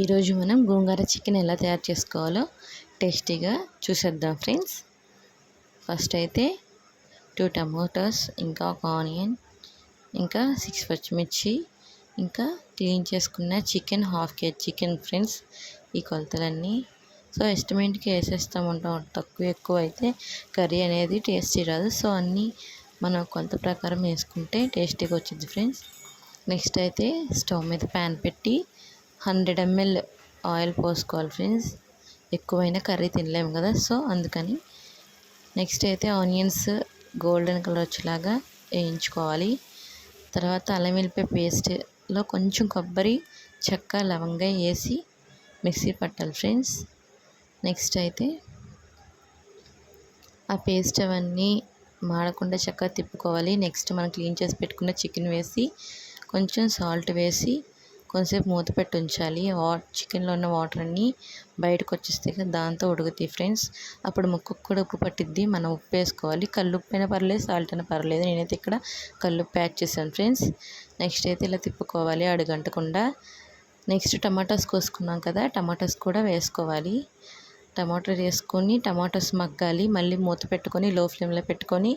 ఈరోజు మనం గోంగూర చికెన్ ఎలా తయారు చేసుకోవాలో టేస్టీగా చూసేద్దాం ఫ్రెండ్స్. ఫస్ట్ అయితే టూ టమోటాస్ ఇంకా ఒక ఆనియన్ ఇంకా సిక్స్ పచ్చిమిర్చి ఇంకా క్లీన్ చేసుకున్న chicken half kg chicken friends ఈ కొలతలన్నీ. సో ఎస్టిమేట్కి వేసేస్తూ ఉంటాం తక్కువ ఎక్కువ అయితే కర్రీ అనేది టేస్టీ రాదు. సో అన్నీ మనం కొలత ప్రకారం వేసుకుంటే టేస్టీగా వచ్చింది ఫ్రెండ్స్. నెక్స్ట్ అయితే స్టవ్ మీద ప్యాన్ పెట్టి హండ్రెడ్ ఎంఎల్ ఆయిల్ పోసుకోవాలి ఫ్రెండ్స్. ఎక్కువైనా కర్రీ తినలేము కదా సో అందుకని నెక్స్ట్ అయితే ఆనియన్స్ గోల్డెన్ కలర్ వచ్చేలాగా వేయించుకోవాలి. తర్వాత అల్లం వెల్లిపాయ పేస్ట్లో కొంచెం కొబ్బరి చెక్క లవంగా వేసి మిక్సీ పట్టాలి ఫ్రెండ్స్. నెక్స్ట్ అయితే ఆ పేస్ట్ అవన్నీ మాడకుండా చక్కగా తిప్పుకోవాలి. నెక్స్ట్ మనం క్లీన్ చేసి పెట్టుకున్న చికెన్ వేసి కొంచెం సాల్ట్ వేసి కొంచెంసేపు మూత పెట్టి ఉంచాలి. వా చికెన్లో ఉన్న వాటర్ అన్నీ బయటకు వచ్చేస్తాయి కదా దాంతో ఉడుకుతాయి ఫ్రెండ్స్. అప్పుడు ముక్కకు కూడా ఉప్పు పట్టిద్ది. మనం ఉప్పు వేసుకోవాలి. కళ్ళు ఉప్పు అయినా పర్లేదు సాల్ట్ అయినా పర్లేదు. నేనైతే ఇక్కడ కళ్ళు ఉప్పు యాడ్ చేశాను ఫ్రెండ్స్. నెక్స్ట్ అయితే ఇలా తిప్పుకోవాలి అడుగంటకుండా. నెక్స్ట్ టమాటాస్ కోసుకున్నాం కదా టమాటాస్ కూడా వేసుకోవాలి. టమాటా వేసుకొని టమాటాస్ మగ్గాలి. మళ్ళీ మూత పెట్టుకొని లో ఫ్లేమ్లో పెట్టుకొని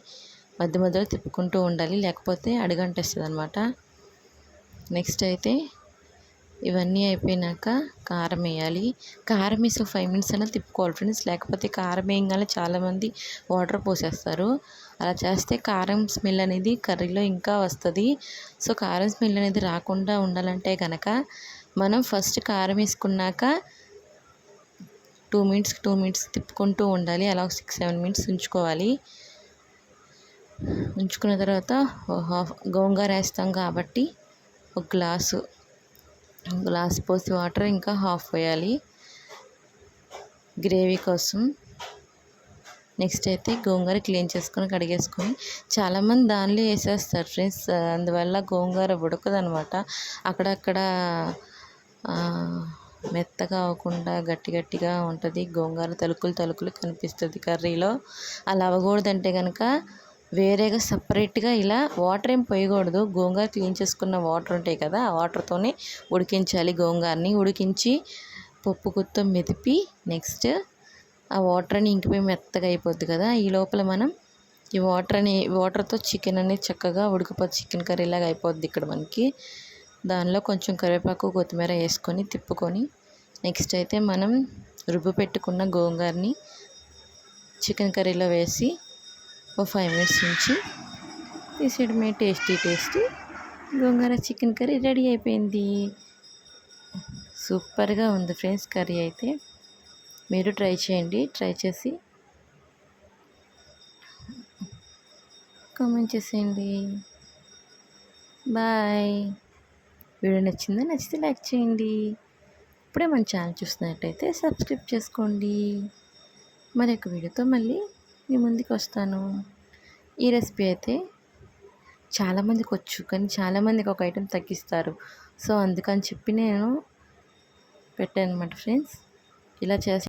మధ్య మధ్యలో తిప్పుకుంటూ ఉండాలి. లేకపోతే అడుగంటేస్తుంది అనమాట నెక్స్ట్ అయితే ఇవన్నీ అయిపోయినాక కారం వేయాలి. కారం వేసి ఫైవ్ మినిట్స్ అయినా తిప్పుకోవాలి ఫ్రెండ్స్ లేకపోతే కారం వేయగానే చాలామంది వాటర్ పోసేస్తారు. అలా చేస్తే కారం స్మెల్ అనేది కర్రీలో ఇంకా వస్తుంది. సో కారం స్మెల్ అనేది రాకుండా ఉండాలంటే కనుక మనం ఫస్ట్ కారం వేసుకున్నాక టూ మినిట్స్ టూ మినిట్స్ తిప్పుకుంటూ ఉండాలి. అలా సిక్స్ సెవెన్ మినిట్స్ ఉంచుకోవాలి. ఉంచుకున్న తర్వాత హాఫ్ గోంగూర వేస్తాం కాబట్టి ఒక గ్లాసు గ్లాస్ పోసి వాటర్ ఇంకా హాఫ్ పోయాలి గ్రేవీ కోసం. నెక్స్ట్ అయితే గోంగూర క్లీన్ చేసుకొని కడిగేసుకొని చాలామంది దానిలో వేసేస్తారు ఫ్రెండ్స్. అందువల్ల గోంగూర ఉడకదనమాట. అక్కడక్కడ మెత్తగా అవ్వకుండా గట్టి గట్టిగా ఉంటుంది. గోంగూర తలుకులు తలుకులు కనిపిస్తుంది కర్రీలో. అలా అవ్వకూడదంటే కనుక వేరేగా సపరేట్గా ఇలా వాటర్ ఏం పోయకూడదు. గోంగూర క్లీన్ చేసుకున్న వాటర్ ఉంటాయి కదా ఆ వాటర్తోనే ఉడికించాలి గోంగూరని. ఉడికించి పప్పు గుత్త మెదిపి నెక్స్ట్ ఆ వాటర్ని ఇంకిపోయి మెత్తగా అయిపోద్ది కదా. ఈ లోపల మనం ఈ వాటర్ అని వాటర్తో చికెన్ అనేది చక్కగా ఉడికిపోద్ది చికెన్ కర్రీ లాగా అయిపోద్ది ఇక్కడ మనకి. దానిలో కొంచెం కరివేపాకు కొత్తిమీర వేసుకొని తిప్పుకొని నెక్స్ట్ అయితే మనం రుబ్బు పెట్టుకున్న గోంగూరని చికెన్ కర్రీలో వేసి ఒక ఫైవ్ మినిట్స్ ఉంచి తీసేయడమే టేస్టీ టేస్టీ గోంగూర చికెన్ కర్రీ రెడీ అయిపోయింది. సూపర్గా ఉంది ఫ్రెండ్స్ కర్రీ అయితే. మీరు ట్రై చేయండి ట్రై చేసి కామెంట్ చేసేయండి. బాయ్. వీడియో నచ్చిందా? నచ్చితే లైక్ చేయండి. ఇప్పుడే మన ఛానల్ చూస్తున్నట్టయితే సబ్స్క్రైబ్ చేసుకోండి. మరొక వీడియోతో మళ్ళీ మీ ముందుకు వస్తాను. ఈ రెసిపీ అయితే చాలామందికి వచ్చు కానీ చాలామందికి ఒక ఐటెం తగ్గిస్తారు. సో అందుకని చెప్పి నేను పెట్టాను అనమాట ఫ్రెండ్స్. ఇలా చేసి